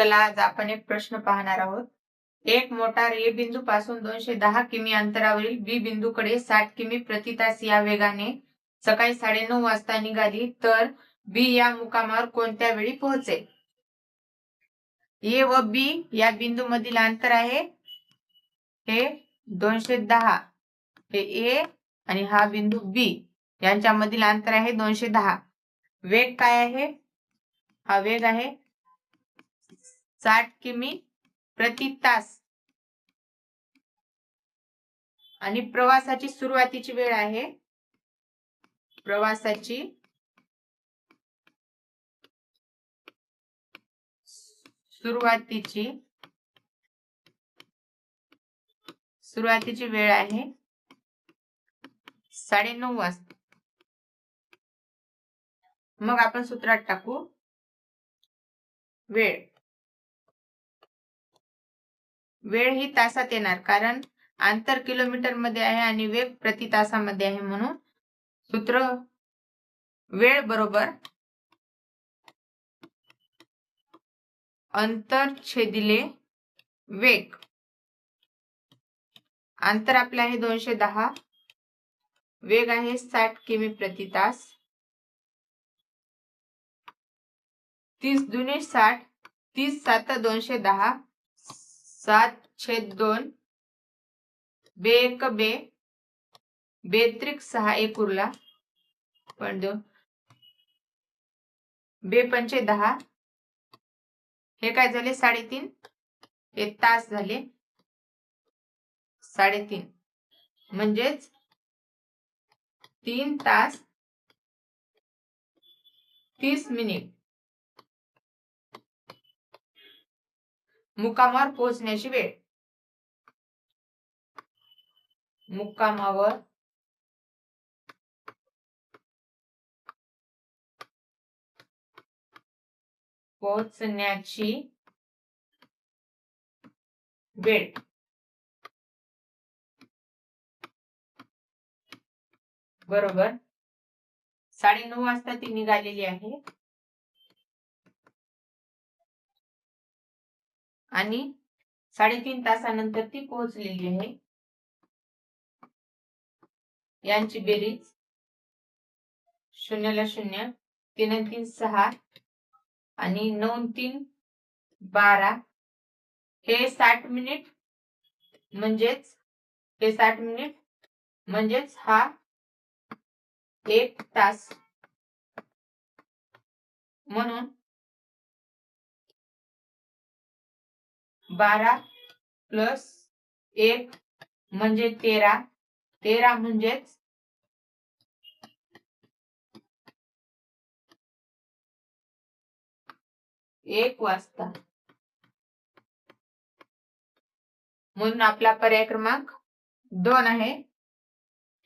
चला आज आपण एक प्रश्न पाहणार आहोत. एक मोटार ए बिंदू पासून दोनशे दहा किमी अंतरावरील बी बिंदूकडे साठ किमी प्रति तास या वेगाने सकाळी साडेनऊ वाजता निघाली तर बी या मुकामावर कोणत्या वेळी पोहोचेल? ए व बी या बिंदू मधील अंतर आहे हे दोनशे दहा. हे ए आणि हा बिंदू बी यांच्यामधील अंतर आहे दोनशे दहा. वेग काय आहे? हा वेग आहे साठ किमी प्रति तास. आणि प्रवासाची सुरुवातीची वेळ आहे. प्रवासाची सुरुवातीची सुरुवातीची वेळ आहे साडेनऊ वाजता. मग आपण सूत्रात टाकू. वेळ. वेळ ही तासात येणार. कारण अंतर किलोमीटरमध्ये आहे आणि वेग प्रति तासामध्ये आहे म्हणून सूत्र वेळ बरोबर अंतर छेदिले वेग. अंतर आपले आहे दोनशे दहा. वेग आहे साठ किमी प्रति तास. तीस दुने साठ तीस सात दोनशे दहा. सात छेद दोन. बे एक बे. बेत्रिक सहा एक उरला. पण दोन बे पंचे दहा. हे काय झाले? साडेतीन. हे तास झाले. साडेतीन. म्हणजेच तीन तास तीस मिनिट. मुकामावर पोहोचण्याची वेळ. मुक्कामावर पोहोचण्याची वेळ. बरोबर. साडे नऊ वाजता ती निघालेली आहे. आणि साडेतीन तासानंतर ती पोहोचलेली आहे. यांची बेरीज शून्यला शून्य तीन तीन सहा आणि नऊ तीन बारा. हे साठ मिनिट म्हणजेच हे साठ मिनिट म्हणजेच हा एक तास. म्हणून बारा प्लस एक म्हणजे तेरा. तेरा म्हणजेच एक वाजता. म्हणून आपला पर्याय क्रमांक दोन आहे.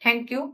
थँक्यू